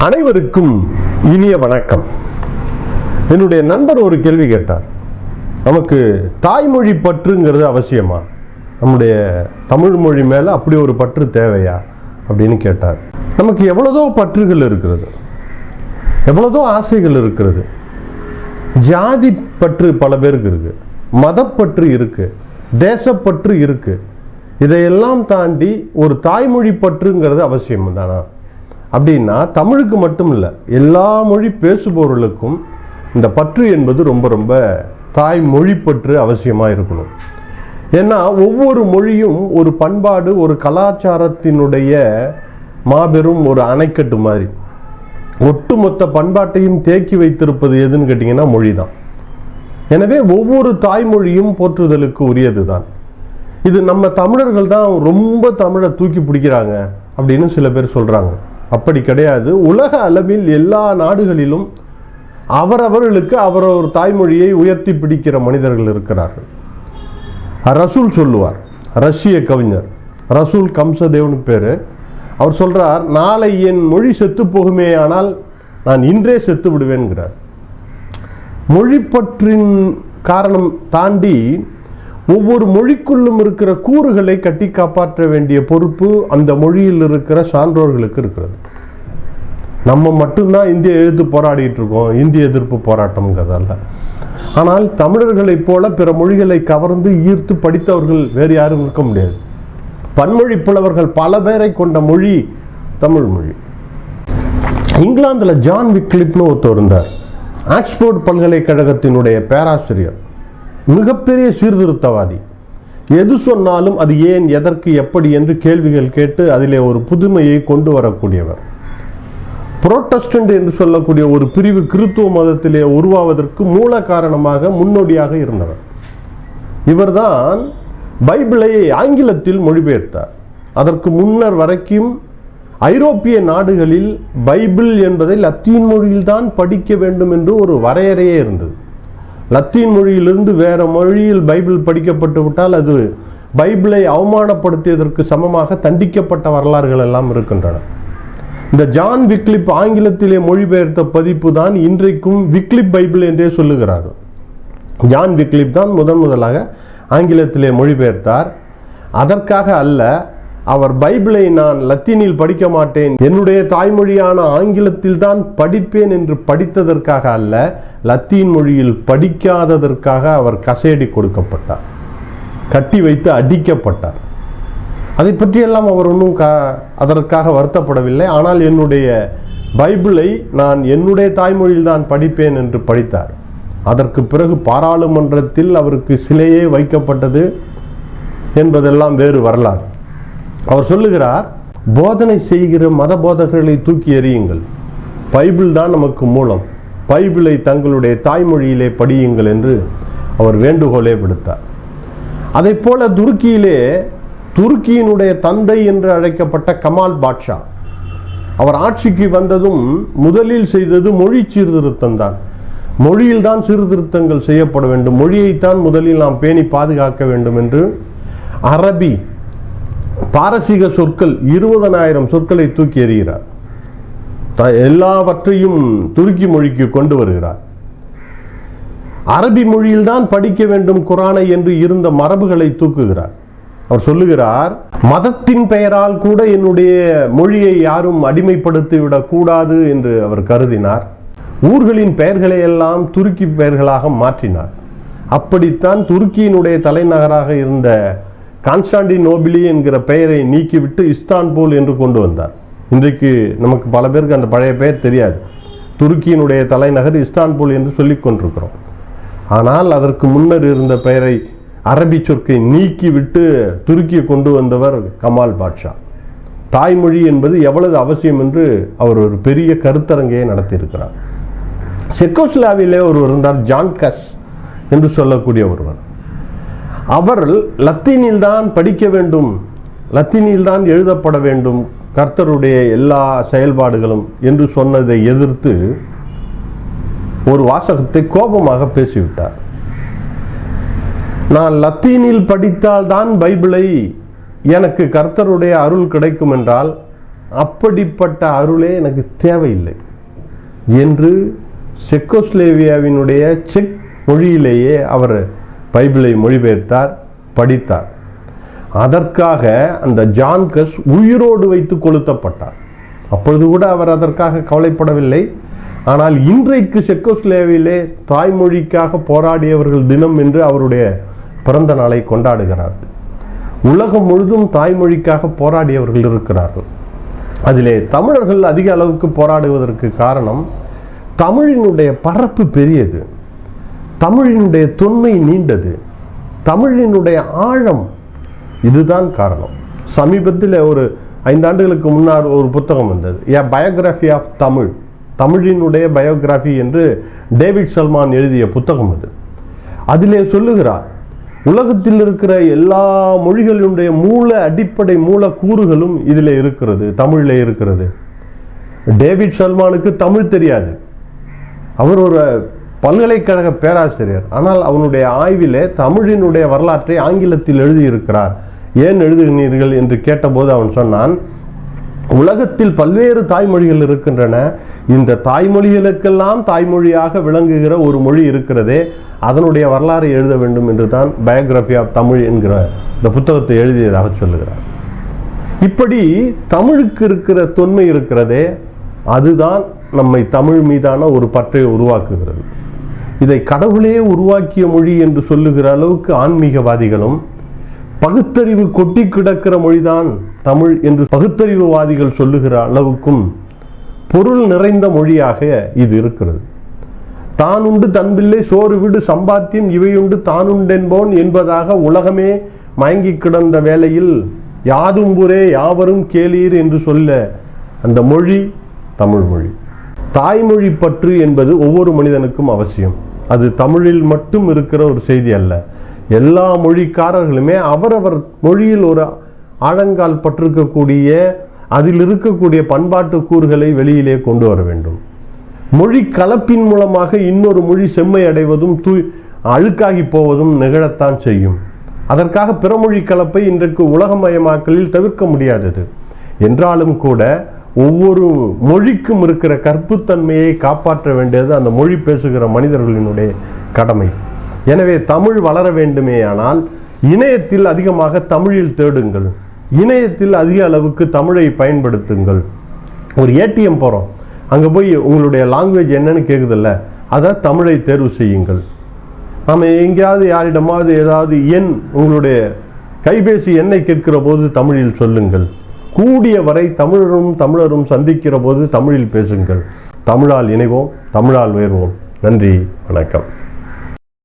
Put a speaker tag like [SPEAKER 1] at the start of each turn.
[SPEAKER 1] அனைவருக்கும் இனிய வணக்கம். என்னுடைய நண்பர் ஒரு கேள்வி கேட்டார். நமக்கு தாய்மொழி பற்றுங்கிறது அவசியமா? நம்முடைய தமிழ் மொழி மேலே அப்படி ஒரு பற்று தேவையா? அப்படின்னு கேட்டார். நமக்கு எவ்வளதோ பற்றுகள் இருக்கிறது. எவ்வளதோ ஆசைகள் இருக்கிறது. ஜாதி பற்று பல பேருக்கு இருக்கு. மதப்பற்று இருக்கு. தேசப்பற்று இருக்கு. இதையெல்லாம் தாண்டி ஒரு தாய்மொழி பற்றுங்கிறது அவசியம் தானா அப்படின்னா தமிழுக்கு மட்டும் இல்லை எல்லா மொழி பேசுபவர்களுக்கும் இந்த பற்று என்பது ரொம்ப ரொம்ப தாய்மொழி பற்று அவசியமாக இருக்கணும். ஏன்னா ஒவ்வொரு மொழியும் ஒரு பண்பாடு ஒரு கலாச்சாரத்தினுடைய மாபெரும் ஒரு அணைக்கட்டு மாதிரி. ஒட்டுமொத்த பண்பாட்டையும் தேக்கி வைத்திருப்பது எதுன்னு கேட்டிங்கன்னா மொழி தான் எனவே ஒவ்வொரு தாய்மொழியும் போற்றுதலுக்கு உரியது தான் இது நம்ம தமிழர்கள் தான் ரொம்ப தமிழை தூக்கி பிடிக்கிறாங்க அப்படின்னு சில பேர் சொல்கிறாங்க அப்படி கிடையாது. உலக அளவில் எல்லா நாடுகளிலும் அவரவர்களுக்கு அவரவர் தாய்மொழியை உயர்த்தி பிடிக்கிற மனிதர்கள் இருக்கிறார்கள். ரசூல் சொல்லுவார் ரஷ்ய கவிஞர் ரசூல் கம்சதேவ்னு பேர். அவர் சொல்கிறார் நாளை என் மொழி செத்து போகுமே ஆனால் நான் இன்றே செத்து விடுவேன்கிறார். மொழிப்பற்றின் காரணம் தாண்டி ஒவ்வொரு மொழிக்குள்ளும் இருக்கிற கூறுகளை கட்டி காப்பாற்ற வேண்டிய பொறுப்பு அந்த மொழியில் இருக்கிற சான்றோர்களுக்கு இருக்கிறது. நம்ம மட்டும்தான் இந்திய எதிர்த்து போராடிட்டு இருக்கோம். இந்திய எதிர்ப்பு போராட்டம்ங்கிறதால ஆனால் தமிழர்களைப் போல பிற மொழிகளை கவர்ந்து ஈர்த்து படித்தவர்கள் வேறு யாரும் இருக்க முடியாது. பன்மொழி புலவர்கள் பல பேரை கொண்ட மொழி தமிழ் மொழி. இங்கிலாந்தில் ஜான் விக்லிப்னு ஒருத்தர் இருந்தார். ஆக்ஸ்போர்ட் பல்கலைக்கழகத்தினுடைய பேராசிரியர். மிகப்பெரிய சீர்திருத்தவாதி. எது சொன்னாலும் அது ஏன் எதற்கு எப்படி என்று கேள்விகள் கேட்டு அதிலே ஒரு புதுமையை கொண்டு வரக்கூடியவர். புரோட்டஸ்டன்ட் என்று சொல்லக்கூடிய ஒரு பிரிவு கிறித்துவ மதத்திலே உருவாவதற்கு மூல காரணமாக முன்னோடியாக இருந்தவர். இவர்தான் பைபிளை ஆங்கிலத்தில் மொழிபெயர்த்தார். அதற்கு முன்னர் வரைக்கும் ஐரோப்பிய நாடுகளில் பைபிள் என்பதை லத்தீன் மொழியில்தான் படிக்க வேண்டும் என்று ஒரு வரையறையே இருந்தது. லத்தீன் மொழியிலிருந்து வேறு மொழியில் பைபிள் படிக்கப்பட்டு விட்டால் அது பைபிளை அவமானப்படுத்தியதற்கு சமமாக தண்டிக்கப்பட்ட வரலாறுகள் எல்லாம் இருக்கின்றன. இந்த ஜான் விக்லிப் ஆங்கிலத்திலே மொழிபெயர்த்த பதிப்பு தான் இன்றைக்கும் விக்லிப் பைபிள் என்றே சொல்லுகிறார்கள். ஜான் விக்லிப் தான் முதன் முதலாக ஆங்கிலத்திலே மொழிபெயர்த்தார். அதற்காக அல்ல அவர் பைபிளை நான் லத்தீனில் படிக்க மாட்டேன். என்னுடைய தாய்மொழியான ஆங்கிலத்தில் தான் படிப்பேன் என்று படித்ததற்காக அல்ல லத்தீன் மொழியில் படிக்காததற்காக அவர் கசேடி கொடுக்கப்பட்டார். கட்டி வைத்து அடிக்கப்பட்டார். அதை பற்றியெல்லாம் அவர் ஒன்றும் க அதற்காக வருத்தப்படவில்லை. ஆனால் என்னுடைய பைபிளை நான் என்னுடைய தாய்மொழியில் தான் படிப்பேன் என்று படித்தார். அதற்கு பிறகு பாராளுமன்றத்தில் அவருக்கு சிலையே வைக்கப்பட்டது என்பதெல்லாம் வேறு வரலாறு. அவர் சொல்லுகிறார் போதனை செய்கிற மத போதகர்களை தூக்கி எறியுங்கள். பைபிள் தான் நமக்கு மூலம். பைபிளை தங்களுடைய தாய்மொழியிலே படியுங்கள் என்று அவர் வேண்டுகோளே விடுத்தார். அதை போல துருக்கியிலே துருக்கியினுடைய தந்தை என்று அழைக்கப்பட்ட கமால் பாட்ஷா அவர் ஆட்சிக்கு வந்ததும் முதலில் செய்தது மொழி சீர்திருத்தம் தான். மொழியில் தான் சீர்திருத்தங்கள் செய்யப்பட வேண்டும். மொழியைத்தான் முதலில் நாம் பேணி பாதுகாக்க வேண்டும் என்று அரபி பாரசீக சொற்கள் இருபதனாயிரம் சொற்களை தூக்கி எறிகிறார். எல்லாவற்றையும் துருக்கி மொழிக்கு கொண்டு வருகிறார். அரபி மொழியில் தான் படிக்க வேண்டும் குரானை என்று இருந்த மரபுகளை தூக்குகிறார். அவர் சொல்லுகிறார் மதத்தின் பெயரால் கூட என்னுடைய மொழியை யாரும் அடிமைப்படுத்திவிடக் கூடாது என்று அவர் கருதினார். ஊர்களின் பெயர்களை எல்லாம் துருக்கி பெயர்களாக மாற்றினார். அப்படித்தான் துருக்கியினுடைய தலைநகராக இருந்த கான்ஸ்டாண்டினோபிலி என்கிற பெயரை நீக்கிவிட்டு இஸ்தான்புல் என்று கொண்டு வந்தார். இன்றைக்கு நமக்கு பல பேருக்கு அந்த பழைய பெயர் தெரியாது. துருக்கியினுடைய தலைநகர் இஸ்தான்புல் என்று சொல்லிக் கொண்டிருக்கிறோம். ஆனால் அதற்கு முன்னர் இருந்த பெயரை அரபி சொற்கை நீக்கிவிட்டு துருக்கியை கொண்டு வந்தவர் கமால் பாட்ஷா. தாய்மொழி என்பது எவ்வளவு அவசியம் என்று அவர் ஒரு பெரிய கருத்தரங்கையை நடத்தியிருக்கிறார். செக்கோஸ்லாவிலே ஒருவர் இருந்தார் ஜான் கஸ் என்று சொல்லக்கூடிய ஒருவர். அவர் லத்தீனில் தான் படிக்க வேண்டும். லத்தீனில் தான் எழுதப்பட வேண்டும். கர்த்தருடைய எல்லா செயல்பாடுகளும் என்று சொன்னதை எதிர்த்து ஒரு வாசகத்தை கோபமாக பேசிவிட்டார். நான் லத்தீனில் படித்தால்தான் பைபிளை எனக்கு கர்த்தருடைய அருள் கிடைக்கும் என்றால் அப்படிப்பட்ட அருளே எனக்கு தேவையில்லை என்று செக்கோஸ்லேவியாவினுடைய செக் மொழியிலேயே அவர் பைபிளை மொழிபெயர்த்தார் படித்தார். அதற்காக அந்த ஜான்கஸ் உயிரோடு வைத்து கொளுத்தப்பட்டார். அப்பொழுது கூட அவர் அதற்காக கவலைப்படவில்லை. ஆனால் இன்றைக்கு செக்கோஸ்லேவிலே தாய்மொழிக்காக போராடியவர்கள் தினம் என்று அவருடைய பிறந்த நாளை கொண்டாடுகிறார்கள். உலகம் முழுதும் தாய்மொழிக்காக போராடியவர்கள் இருக்கிறார்கள். அதிலே தமிழர்கள் அதிக அளவுக்கு போராடுவதற்கு காரணம் தமிழினுடைய பரப்பு பெரியது. தமிழினுடைய தொன்மை நீண்டது. தமிழினுடைய ஆழம் இதுதான் காரணம். சமீபத்தில் ஒரு ஐந்தாண்டுகளுக்கு முன்னால் ஒரு புத்தகம் வந்தது. ஏ பயோகிராஃபி ஆஃப் தமிழ் தமிழினுடைய பயோகிராஃபி என்று டேவிட் சல்மான் எழுதிய புத்தகம் அது. அதிலே சொல்லுகிறார் உலகத்தில் இருக்கிற எல்லா மொழிகளினுடைய மூல அடிப்படை மூல கூறுகளும் இதில் இருக்கிறது தமிழில் இருக்கிறது. டேவிட் சல்மானுக்கு தமிழ் தெரியாது. அவர் ஒரு பல்கலைக்கழக பேராசிரியர். ஆனால் அவனுடைய ஆய்விலே தமிழினுடைய வரலாற்றை ஆங்கிலத்தில் எழுதியிருக்கிறார். ஏன் எழுதுகிறீர்கள் என்று கேட்டபோது அவன் சொன்னான் உலகத்தில் பல்வேறு தாய்மொழிகள் இருக்கின்றன. இந்த தாய்மொழிகளுக்கெல்லாம் தாய்மொழியாக விளங்குகிற ஒரு மொழி இருக்கிறதே அதனுடைய வரலாறை எழுத வேண்டும் என்று தான் பயோகிராஃபி ஆஃப் தமிழ் என்கிற இந்த புத்தகத்தை எழுதியதாக சொல்லுகிறார். இப்படி தமிழுக்கு இருக்கிற தொன்மை இருக்கிறதே அதுதான் நம்மை தமிழ் மீதான ஒரு பற்றை உருவாக்குகிறது. இதை கடவுளே உருவாக்கிய மொழி என்று சொல்லுகிற அளவுக்கு ஆன்மீகவாதிகளும் பகுத்தறிவு கொட்டி கிடக்கிற மொழிதான் தமிழ் என்று பகுத்தறிவுவாதிகள் சொல்லுகிற அளவுக்கும் பொருள் நிறைந்த மொழியாக இது இருக்கிறது. தான் உண்டு தன்பில்லை சோறு விடு சம்பாத்தியம் இவையுண்டு தானுண்டென்போன் என்பதாக உலகமே மயங்கி கிடந்த வேளையில் யாதும் ஊரே யாவரும் கேளீர் என்று சொல்ல அந்த மொழி தமிழ் மொழி. தாய்மொழி பற்று என்பது ஒவ்வொரு மனிதனுக்கும் அவசியம். அது தமிழில் மட்டும் இருக்கிற ஒரு செய்தி அல்ல. எல்லா மொழிக்காரர்களுமே அவரவர் மொழியில் ஒரு ஆழங்கால் பற்றிருக்கக்கூடிய அதில் இருக்கக்கூடிய பண்பாட்டு கூறுகளை வெளியிலே கொண்டு வர வேண்டும். மொழி கலப்பின் மூலமாக இன்னொரு மொழி செம்மை அடைவதும் தூய் அழுக்காகி போவதும் நிகழத்தான் செய்யும். அதற்காக பிறமொழி கலப்பை இன்றைக்கு உலகமயமாக்கலில் தவிர்க்க முடியாதது. என்றாலும் கூட ஒவ்வொரு மொழிக்கும் இருக்கிற கற்புத்தன்மையை காப்பாற்ற வேண்டியது அந்த மொழி பேசுகிற மனிதர்களினுடைய கடமை. எனவே தமிழ் வளர வேண்டுமேயானால் இணையத்தில் அதிகமாக தமிழில் தேடுங்கள். இணையத்தில் அதிக அளவுக்கு தமிழை பயன்படுத்துங்கள். ஒரு ஏடிஎம் போகிறோம் அங்கே போய் உங்களுடைய லாங்குவேஜ் என்னன்னு கேட்குதில்ல அதை தமிழை தேர்வு செய்யுங்கள். நம்ம எங்கேயாவது யாரிடமாவது ஏதாவது எண் உங்களுடைய கைபேசி எண்ணை கேட்கிற போது தமிழில் சொல்லுங்கள். கூடிய வரை தமிழரும் தமிழரும் சந்திக்கிற போது தமிழில் பேசுங்கள். தமிழால் இணைவோம் தமிழால் உயர்வோம். நன்றி வணக்கம்.